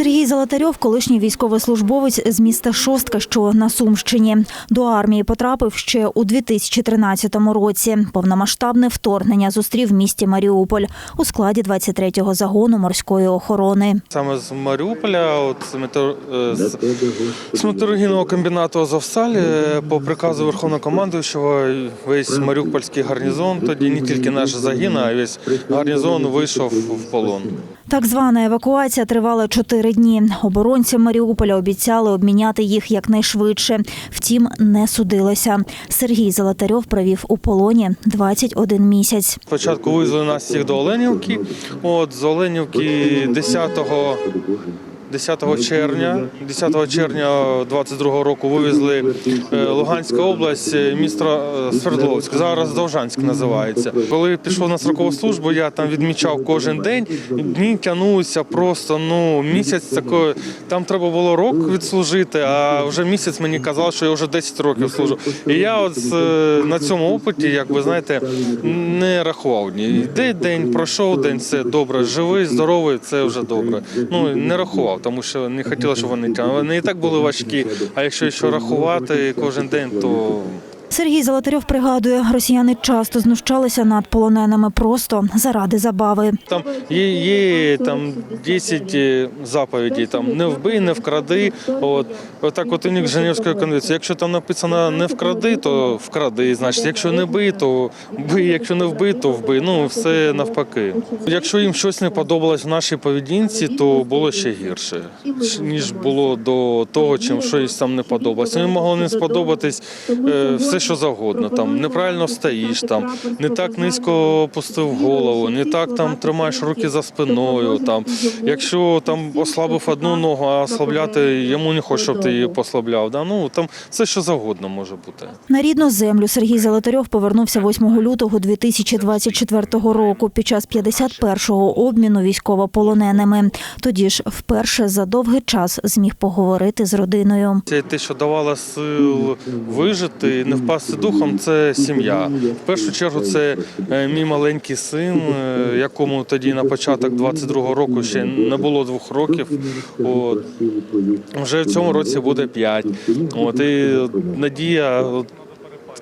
Сергій Золотарьов, колишній військовослужбовець з міста Шостка, що на Сумщині. До армії потрапив ще у 2013 році. Повномасштабне вторгнення зустрів в місті Маріуполь у складі 23-го загону морської охорони. Саме з Маріуполя, от з, метеор... е, з... з металургійного комбінату Азовсталь, е, по приказу Верховного командуючого, весь Маріупольський гарнізон, тоді не тільки наш загін, а весь гарнізон вийшов в полон. Так звана евакуація тривала чотири дні. Оборонці Маріуполя обіцяли обміняти їх якнайшвидше. Втім, не судилося. Сергій Золотарьов провів у полоні 21 місяць. Спочатку вивезли нас всіх до Оленівки. От з Оленівки 10 10 червня, 10 червня 22 року вивезли е, Луганська область, е, місто е, Свердловськ, зараз Довжанськ називається. Коли пішов на строкову службу, я там відмічав кожен день. Дні тягнулися просто ну місяць такої. Там треба було рок відслужити, а вже місяць мені казали, що я вже 10 років служу. І я от на цьому опиті, як ви знаєте, не рахував дні. Йде день, пройшов день, все добре. Живий, здоровий, це вже добре. Ну не рахував, тому що не хотіла, щоб вони тягнули. Вони і так були важкі. А якщо ще рахувати кожен день, то Сергій Золотарьов пригадує, росіяни часто знущалися над полоненими просто заради забави. Там є, є там 10 е, заповідей, там не вбий, не вкради. От, отак от у них Женевської конвенції. Якщо там написано не вкради, то вкради. Значить, якщо не бий, то бий, якщо не вбий, то вбий. Ну все навпаки. Якщо їм щось не подобалось в нашій поведінці, то було ще гірше, ніж було до того, чим щось там не подобалось. Їм могло не сподобатись е, все, що завгодно. Там неправильно стоїш, там не так низько опустив голову, не так там тримаєш руки за спиною. Там, якщо там ослабив одну ногу, а ослабляти йому не хоче, щоб ти її послабляв. Да? Ну там все, що завгодно може бути. На рідну землю Сергій Золотарьов повернувся 8 лютого 2024 року під час 51-го обміну військовополоненими. Тоді ж вперше за довгий час зміг поговорити з родиною. Це те, що давало сил вижити, не впасти духом, це сім'я. В першу чергу, це е, мій маленький син, е, якому тоді на початок 22-го року ще не було двох років. От. Вже в цьому році буде п'ять. От, і надія.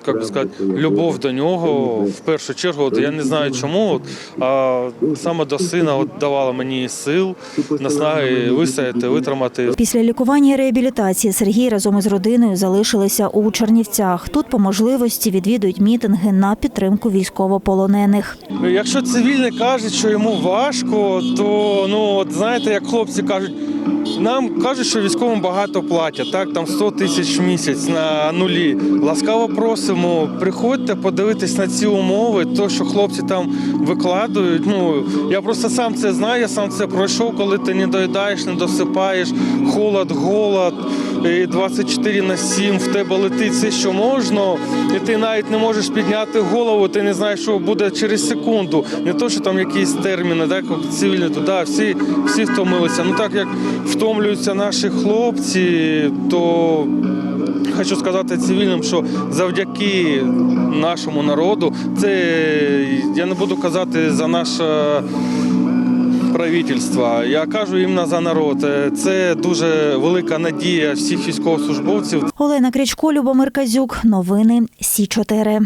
Як би сказати, любов до нього в першу чергу, от я не знаю чому, от, а саме до сина от, давала мені сил, наснаги вистояти, витримати. Після лікування і реабілітації Сергій разом із родиною залишилися у Чернівцях. Тут по можливості відвідують мітинги на підтримку військовополонених. Якщо цивільний каже, що йому важко, то ну от знаєте, як хлопці кажуть, нам кажуть, що військовим багато платять, так там 100 тисяч в місяць на нулі. Ласкаво просимо, приходьте подивитись на ці умови, то що хлопці там викладають. Ну я просто сам це знаю, я сам це пройшов, коли ти не доїдаєш, не досипаєш, холод, голод. І 24 на 7 в тебе летить все, що можна, і ти навіть не можеш підняти голову, ти не знаєш, що буде через секунду. Не то, що там якісь терміни, так, як цивільні, то да, всі, всі втомилися. Ну так як втомлюються наші хлопці, то хочу сказати цивільним, що завдяки нашому народу, це я не буду казати за наше правительства. Я кажу іменно за народ. Це дуже велика надія всіх військовослужбовців. Олена Крічко, Любомир Казюк. Новини Сі 4